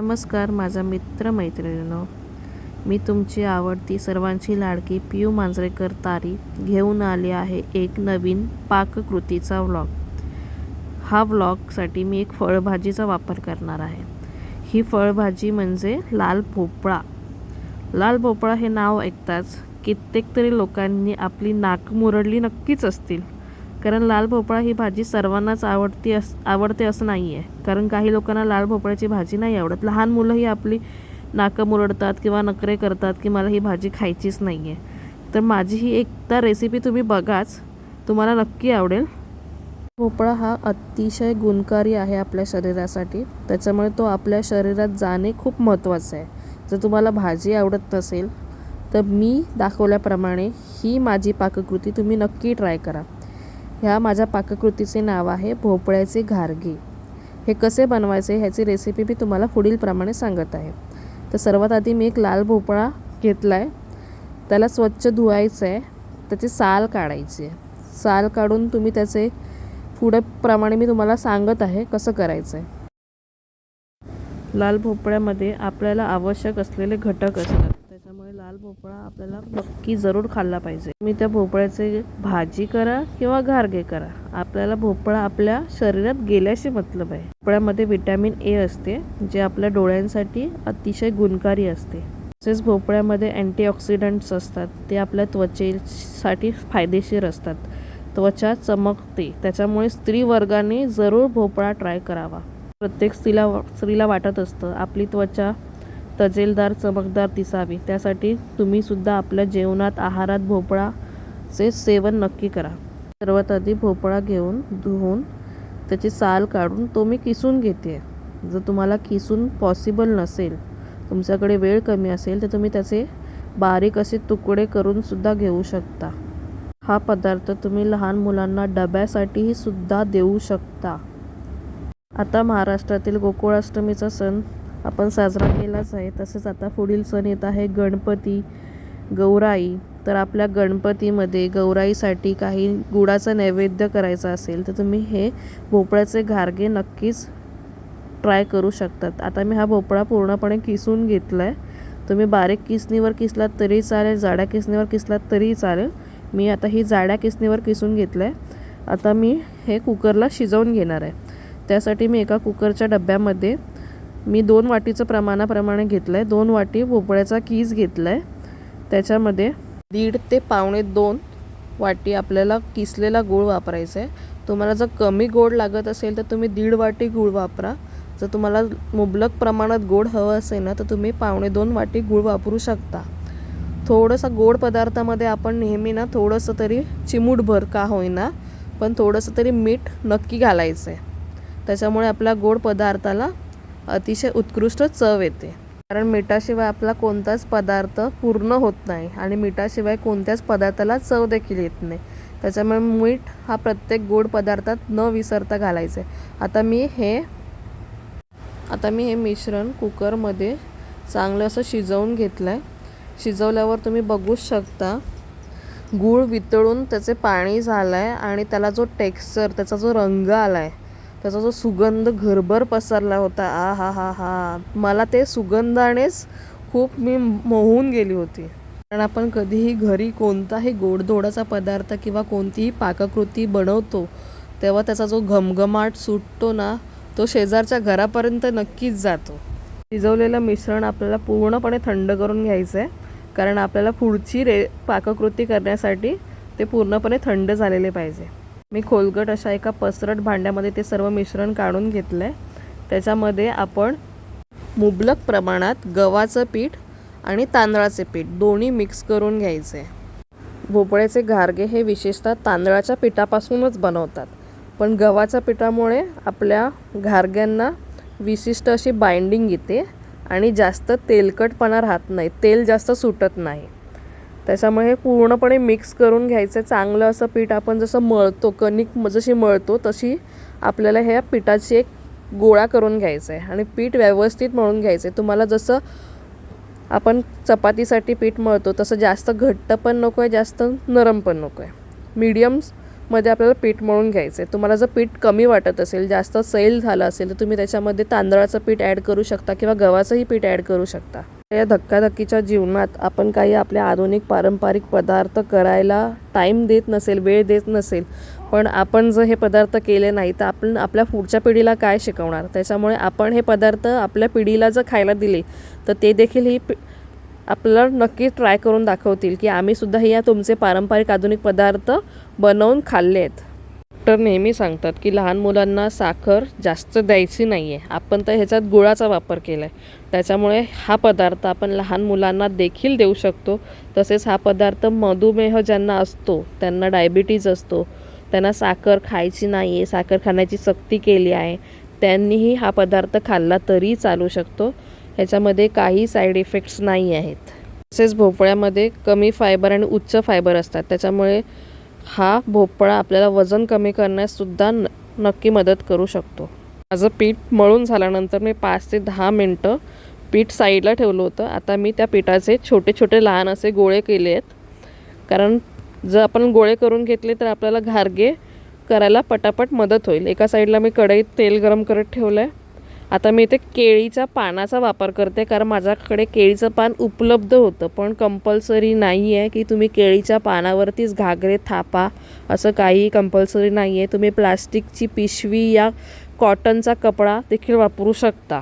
नमस्कार माझा मित्र मैत्रिणीनो मी तुमची आवडती सर्वांची लाडकी पियू मांजरेकर तारी घेऊन आली आहे एक नवीन पाककृतीचा व्लॉग. हा व्लॉगसाठी मी एक फळभाजीचा वापर करणार आहे. ही फळभाजी म्हणजे लाल भोपळा. लाल भोपळा हे नाव ऐकताच कित्येक तरी लोकांनी आपली नाक मुरडली नक्कीच असतील. कारण लाल भोपळा ही भाजी सर्वांनाच आवडती अस आवडते असं नाही आहे कारण काही लोकांना लाल भोपळ्याची भाजी नाही आवडत. लहान मुलंही आपली नाकं मुरडतात किंवा नखरे करतात की मला ही भाजी खायचीच नाही आहे तर माझी ही एकदा रेसिपी तुम्ही बघाच. तुम्हाला नक्की आवडेल. भोपळा हा अतिशय गुणकारी आहे आपल्या शरीरासाठी. त्याच्यामुळे तो आपल्या शरीरात जाणे खूप महत्त्वाचं आहे. जर तुम्हाला भाजी आवडत नसेल तर मी दाखवल्याप्रमाणे ही माझी पाककृती तुम्ही नक्की ट्राय करा. ह्या माझ्या पाककृतीचे नाव आहे भोपळ्याचे घारगे. हे कसे बनवायचे ह्याची रेसिपी मी तुम्हाला पुढीलप्रमाणे सांगत आहे. तर सर्वात आधी मी एक लाल भोपळा घेतला आहे त्याला स्वच्छ धुवायचं आहे त्याची साल काढायची आहे. साल काढून तुम्ही त्याचे पुढे प्रमाणे मी तुम्हाला सांगत आहे कसं करायचं आहे लाल भोपळ्यामध्ये आपल्याला आवश्यक असलेले घटक असतात. त्यामुळे लाल भोपळा आपल्याला नक्की जरूर खाल्ला पाहिजे. तुम्ही त्या भोपळ्याचे भाजी करा किंवा घारगे करा. आपल्याला भोपळा आपल्या शरीरात गेल्याशी मतलब आहे. भोपळ्यामध्ये विटॅमिन ए असते जे आपल्या डोळ्यांसाठी अतिशय गुणकारी असते. तसेच भोपळ्यामध्ये अँटीऑक्सिडंट्स असतात ते आपल्या त्वचेसाठी फायदेशीर असतात. त्वचा चमकते त्याच्यामुळे स्त्री वर्गाने जरूर भोपळा ट्राय करावा. प्रत्येक स्त्रीला स्त्रीला वाटत असतं आपली त्वचा तजेलदार चमकदार दिसावी. त्यासाठी तुम्हीसुद्धा आपल्या जेवणात आहारात भोपळाचे सेवन नक्की करा. सर्वात आधी भोपळा घेऊन धुवून त्याची साल काढून तो मी किसून घेते जर तुम्हाला किसून पॉसिबल नसेल तुमच्याकडे वेळ कमी असेल तर तुम्ही त्याचे बारीक असे तुकडे करून सुद्धा घेऊ शकता. हा पदार्थ तुम्ही लहान मुलांना डब्यासाठीही सुद्धा देऊ शकता. आता महाराष्ट्रातील गोकुळाष्टमीचा सण आपण साजरा केलाच आहे. तसेच आता पुढील सण येत आहे गणपती गौराई. तर आपल्या गणपतीमध्ये गौराईसाठी काही गुळाचा नैवेद्य करायचा असेल तर तुम्ही हे भोपळ्याचे घारगे नक्कीच ट्राय करू शकतात. आता मी हा भोपळा पूर्णपणे किसून घेतला आहे तुम्ही बारीक किसणीवर किसलात तरी चालेल जाड्या किसणीवर किसलात तरी चालेल. मी आता ही जाड्या किसणीवर किसून घेतलं आहे आता मी हे कुकरला शिजवून घेणार आहे. त्यासाठी मी एका कुकरच्या डब्यामध्ये मी दोन वाटीचं प्रमाणाप्रमाणे घेतलं आहे दोन वाटी भोपळ्याचा कीज घेतला आहे त्याच्यामध्ये दीड ते पावणे दोन वाटी आपल्याला किसलेला गूळ वापरायचा आहे तुम्हाला जर कमी गोड लागत असेल तर तुम्ही दीड वाटी गूळ वापरा. जर तुम्हाला मुबलक प्रमाणात गोड हवं असेल ना तर तुम्ही पावणे दोन वाटी गूळ वापरू शकता. थोडंसं गोड पदार्थामध्ये आपण नेहमी ना थोडंसं तरी चिमूटभर का होईना पण थोडंसं तरी मीठ नक्की घालायचं आहे त्याच्यामुळे आपल्या गोड पदार्थाला अतिशय उत्कृष्ट चव येते. कारण मिठाशिवाय आपला कोणताच पदार्थ पूर्ण होत नाही आणि मिठाशिवाय कोणत्याच पदार्थाला चव देखील येत नाही. त्याच्यामुळे मीठ हा प्रत्येक गोड पदार्थात न विसरता घालायचं. आहे आता मी हे आता मी हे मिश्रण कुकरमध्ये चांगलं असं शिजवून घेतलं आहे शिजवल्यावर तुम्ही बघूच शकता गूळ वितळून त्याचे पाणी झालं आहे आणि त्याला जो टेक्स्चर त्याचा जो रंग आला आहे त्याचा जो सुगंध घरभर पसरला होता आ हा हा हा. मला ते सुगंधानेच खूप मी मोहून गेली होती. कारण आपण कधीही घरी कोणताही गोडधोडाचा पदार्थ किंवा कोणतीही पाककृती बनवतो तेव्हा त्याचा जो घमघमाट सुटतो ना तो शेजारच्या घरापर्यंत नक्कीच जातो. शिजवलेलं मिश्रण आपल्याला पूर्णपणे थंड करून घ्यायचं आहे कारण आपल्याला पुढची रे पाककृती करण्यासाठी ते पूर्णपणे थंड झालेले पाहिजे. मी खोलगट अशा एका पसरट भांड्यामध्ये ते सर्व मिश्रण काढून घेतलं आहे त्याच्यामध्ये आपण मुबलक प्रमाणात गव्हाचं पीठ आणि तांदळाचे पीठ दोन्ही मिक्स करून घ्यायचे. भोपळ्याचे घारगे हे विशेषतः तांदळाच्या पिठापासूनच बनवतात. पण गव्हाच्या पिठामुळे आपल्या घारग्यांना विशिष्ट अशी बाइंडिंग येते आणि जास्त तेलकटपणा राहत नाही. तेल जास्त सुटत नाही. त्याच्यामुळे हे पूर्णपणे मिक्स करून घ्यायचं. चांगलं असं पीठ आपण जसं मळतो कणिक म- जशी मळतो तशी आपल्याला ह्या पिठाची एक गोळा करून घ्यायचं आहे आणि पीठ व्यवस्थित मळून घ्यायचं आहे तुम्हाला जसं आपण चपातीसाठी पीठ मळतो तसं जास्त घट्ट पण नको आहे जास्त नरम पण नको आहे मीडियम्समध्ये आपल्याला पीठ मळून घ्यायचं आहे तुम्हाला जर पीठ कमी वाटत असेल जास्त सैल झालं असेल तर तुम्ही त्याच्यामध्ये तांदळाचं पीठ ॲड करू शकता किंवा गव्हाचंही पीठ ॲड करू शकता. या धक्काधक्कीच्या जीवनात आपण काही आपल्या आधुनिक पारंपरिक पदार्थ करायला टाईम देत नसेल वेळ देत नसेल पण आपण जर हे पदार्थ केले नाही तर आपण आपल्या पुढच्या पिढीला काय शिकवणार? त्याच्यामुळे आपण हे पदार्थ आपल्या पिढीला जर खायला दिले तर ते देखील ही पि आपल्याला नक्की ट्राय करून दाखवतील की आम्हीसुद्धा हे या तुमचे पारंपरिक आधुनिक पदार्थ बनवून खाल्ले आहेत डॉक्टर नेहमी सांगतात की लहान मुलांना साखर जास्त द्यायची नाही आहे आपण तर ह्याच्यात गुळाचा वापर केला आहे त्याच्यामुळे हा पदार्थ आपण लहान मुलांना देखील देऊ शकतो. तसेच हा पदार्थ मधुमेह ज्यांना असतो त्यांना डायबिटीज असतो त्यांना साखर खायची नाही आहे साखर खाण्याची सक्ती केली आहे त्यांनीही हा पदार्थ खाल्ला तरी चालू शकतो. ह्याच्यामध्ये काही साईड इफेक्ट्स नाही आहेत. तसेच भोपळ्यामध्ये कमी फायबर आणि उच्च फायबर असतात. त्याच्यामुळे हा भोपळा आपल्याला वजन कमी करण्याससुद्धा न नक्की मदत करू शकतो. माझं पीठ मळून झाल्यानंतर मी पाच ते दहा मिनटं पीठ साईडला ठेवलं होतं. आता मी त्या पिठाचे छोटे छोटे लहान असे गोळे केले आहेत. कारण जर आपण गोळे करून घेतले तर आपल्याला घारगे करायला पटापट मदत होईल. एका साईडला मी कढईत तेल गरम करत ठेवलं आहे आता मी इथे केळीच्या पानाचा वापर करते कारण माझ्याकडे केळीचं पान उपलब्ध होतं पण कंपल्सरी नाही आहे की तुम्ही केळीच्या पानावरतीच घागरे थापा असं काही कंपल्सरी नाही आहे तुम्ही प्लास्टिकची पिशवी या कॉटनचा कपडा देखील वापरू शकता.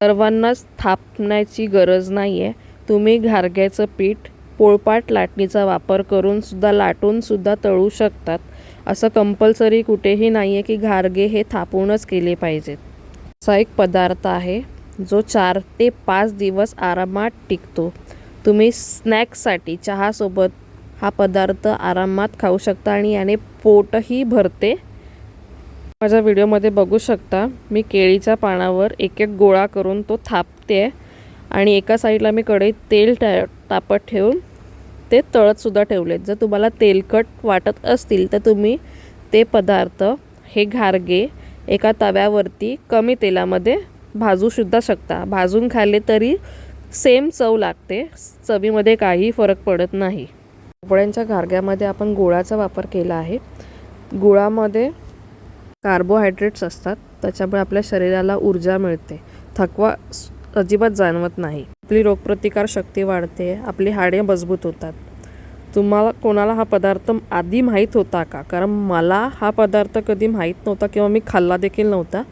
सर्वांनाच थापण्याची गरज नाही आहे तुम्ही घारग्याचं पीठ पोळपाट लाटणीचा वापर करूनसुद्धा लाटूनसुद्धा तळू शकतात. असं कंपल्सरी कुठेही नाही आहे की घारगे हे थापूनच केले पाहिजेत. असा एक पदार्थ आहे जो चार ते पाच दिवस आरामात टिकतो. तुम्ही स्नॅक्ससाठी चहासोबत हा पदार्थ आरामात खाऊ शकता आणि याने पोटही भरते. माझ्या व्हिडिओमध्ये बघू शकता मी केळीच्या पानावर एक एक गोळा करून तो थापते आणि एका साईडला मी कढईत तेल टा तापत ठेवून ते तळतसुद्धा ठेवलेत जर तुम्हाला तेलकट वाटत असतील तर तुम्ही ते पदार्थ हे घारगे एका तव्यावरती कमी तेलामध्ये भाजूसुद्धा शकता. भाजून खाल्ले तरी सेम चव लागते. चवीमध्ये काही फरक पडत नाही. भोपळ्यांच्या घारग्यामध्ये आपण गुळाचा वापर केला आहे. गुळामध्ये कार्बोहायड्रेट्स असतात. त्याच्यामुळे आपल्या शरीराला ऊर्जा मिळते. थकवा अजिबात जाणवत नाही. आपली रोगप्रतिकार शक्ती वाढते. आपली हाडे मजबूत होतात. तुम्हाला कोणाला हा पदार्थ आधी माहीत होता का? कारण मला हा पदार्थ कधी माहीत नव्हता किंवा मी खाल्ला देखील नव्हता.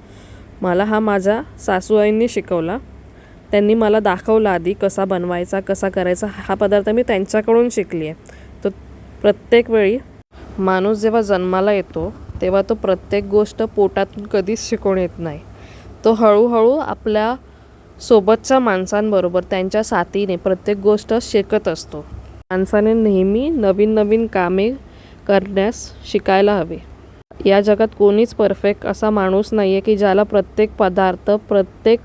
मला हा माझ्या सासूबाईंनी शिकवला. त्यांनी मला दाखवला आधी कसा बनवायचा कसा करायचा हा पदार्थ मी त्यांच्याकडून शिकली आहे तर प्रत्येक वेळी माणूस जेव्हा जन्माला येतो तेव्हा तो प्रत्येक गोष्ट पोटातून कधीच शिकून येत नाही. तो हळूहळू आपल्या सोबतच्या माणसांबरोबर त्यांच्या साथीने प्रत्येक गोष्ट शिकत असतो. माणसाने नेहमी नवीन नवीन कामे करण्यास शिकायला हवे. या जगात कोणीच परफेक्ट असा माणूस नाही आहे की ज्याला प्रत्येक पदार्थ प्रत्येक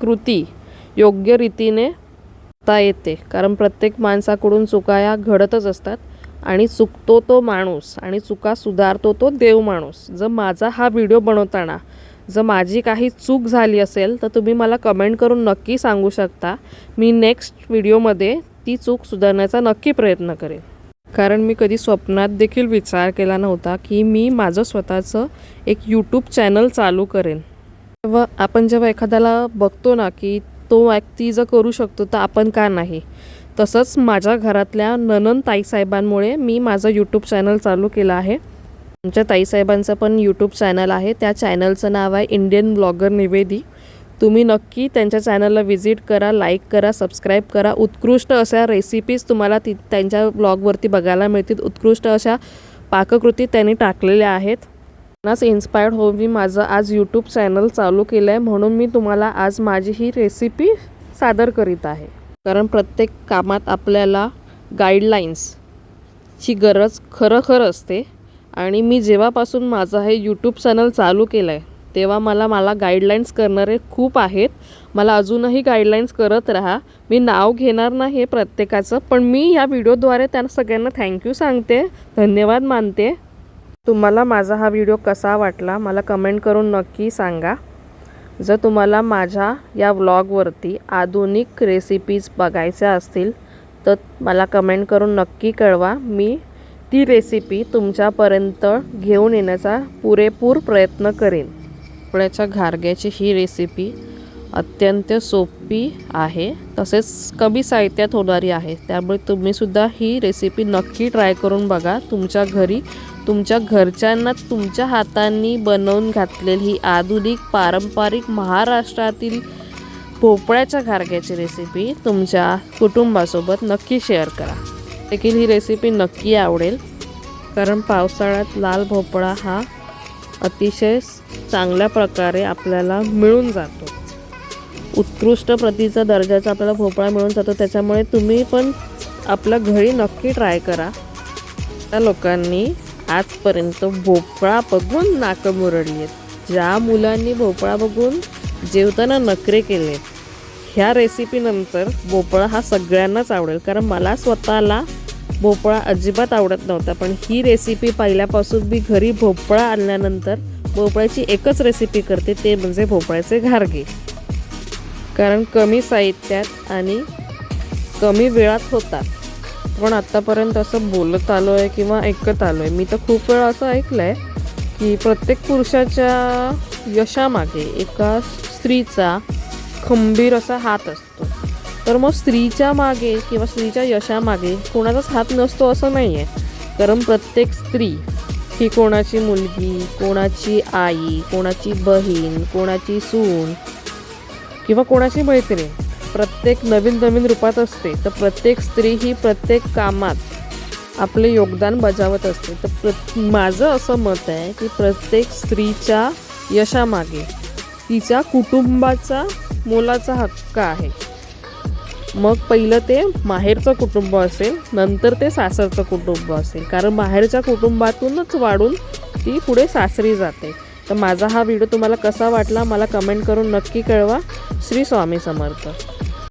कृती योग्य रीतीने करता येते. कारण प्रत्येक माणसाकडून चुका या घडतच असतात आणि चुकतो तो माणूस आणि चुका सुधारतो तो देव माणूस. जर माझा हा व्हिडिओ बनवताना जर माझी काही चूक झाली असेल तर तुम्ही मला कमेंट करून नक्की सांगू शकता. मी नेक्स्ट व्हिडिओमध्ये ती चूक सुधारण्याचा नक्की प्रयत्न करेन कारण मी कधी स्वप्नात देखील विचार केला नव्हता की मी माझं स्वतःचं एक यूट्यूब चॅनल चालू करेन. तेव्हा आपण जेव्हा एखाद्याला बघतो ना की तो व्यक्ती जर करू शकतो तर आपण का नाही? तसंच माझ्या घरातल्या ननन ताईसाहेबांमुळे मी माझं यूट्यूब चॅनल चालू केलं आहे. आमच्या ताईसाहेबांचं पण यूट्यूब चॅनल आहे. त्या चॅनलचं नाव आहे इंडियन ब्लॉगर निवेदी तुम्ही नक्की त्यांच्या चॅनलला व्हिजिट करा लाईक करा सबस्क्राईब करा. उत्कृष्ट अशा रेसिपीज तुम्हाला ती त्यांच्या ब्लॉगवरती बघायला मिळतील. उत्कृष्ट अशा पाककृती त्यांनी टाकलेल्या आहेत. त्यांनाच इन्स्पायर्ड होऊन मी माझं आज यूट्यूब चॅनल चालू केलं आहे म्हणून मी तुम्हाला आज माझी ही रेसिपी सादर करीत आहे. कारण प्रत्येक कामात आपल्याला गाईडलाईन्सची गरज खरं असते. आणि मी जेव्हापासून माझं हे यूट्यूब चॅनल चालू केलं आहे तेव्हा मला मला गाईडलाईन्स करणारे खूप आहेत. मला अजूनही गाईडलाईन्स करत राहा. मी नाव घेणार नाही प्रत्येकाचं पण मी या व्हिडिओद्वारे त्यांना सगळ्यांना थँक्यू सांगते. धन्यवाद मानते. तुम्हाला माझा हा व्हिडिओ कसा वाटला मला कमेंट करून नक्की सांगा. जर तुम्हाला माझ्या या व्लॉगवरती आधुनिक रेसिपीज बघायच्या असतील तर मला कमेंट करून नक्की कळवा. मी ती रेसिपी तुमच्यापर्यंत घेऊन येण्याचा पुरेपूर प्रयत्न करेन. भोपळ्याच्या घारग्याची ही रेसिपी अत्यंत सोपी आहे. तसेच कमी साहित्यात होणारी आहे. त्यामुळे तुम्हीसुद्धा ही रेसिपी नक्की ट्राय करून बघा. तुमच्या घरी तुमच्या घरच्यांना तुमच्या हातांनी बनवून घातलेली ही आधुनिक पारंपरिक महाराष्ट्रातील भोपळ्याच्या घारग्याची रेसिपी तुमच्या कुटुंबासोबत नक्की शेअर करा. देखील ही रेसिपी नक्की आवडेल. कारण पावसाळ्यात लाल भोपळा हा अतिशय चांगल्या प्रकारे आपल्याला मिळून जातो. उत्कृष्ट प्रतीचा दर्जाचा आपल्याला भोपळा मिळून जातो. त्याच्यामुळे तुम्ही पण आपल्या घरी नक्की ट्राय करा. त्या लोकांनी आजपर्यंत भोपळा बघून नाकं मुरडली आहेत ज्या मुलांनी भोपळा बघून जेवताना नखरे केले ह्या रेसिपीनंतर भोपळा हा सगळ्यांनाच आवडेल. कारण मला स्वतःला भोपळा अजिबात आवडत नव्हता. पण ही रेसिपी पहिल्यापासून मी घरी भोपळा आणल्यानंतर भोपळ्याची एकच रेसिपी करते ते म्हणजे भोपळ्याचे घारगे. कारण कमी साहित्यात आणि कमी वेळात होतात. पण आत्तापर्यंत असं बोलत आलो आहे किंवा ऐकत आलो आहे मी तर खूप वेळा असं ऐकलं आहे की प्रत्येक पुरुषाच्या यशामागे एका स्त्रीचा खंबीर असा हात असतो. तर मग स्त्रीच्या मागे किंवा स्त्रीच्या यशामागे कोणाचाच हात नसतो असं नाही आहे कारण प्रत्येक स्त्री ही कोणाची मुलगी कोणाची आई कोणाची बहीण कोणाची सून किंवा कोणाची मैत्रीण प्रत्येक नवीन नवीन रूपात असते तर प्रत्येक स्त्री ही प्रत्येक कामात आपले योगदान बजावत असते. तर प्र माझं असं मत आहे की प्रत्येक स्त्रीच्या यशामागे तिच्या कुटुंबाचा मोलाचा हक्क आहे. मग पहिलं ते माहेरचं कुटुंब असेल नंतर ते सासरचं कुटुंब असेल. कारण बाहेरच्या कुटुंबातूनच वाढून ती पुढे सासरी जाते. तर माझा हा व्हिडिओ तुम्हाला कसा वाटला मला कमेंट करून नक्की कळवा. श्री स्वामी समर्थ.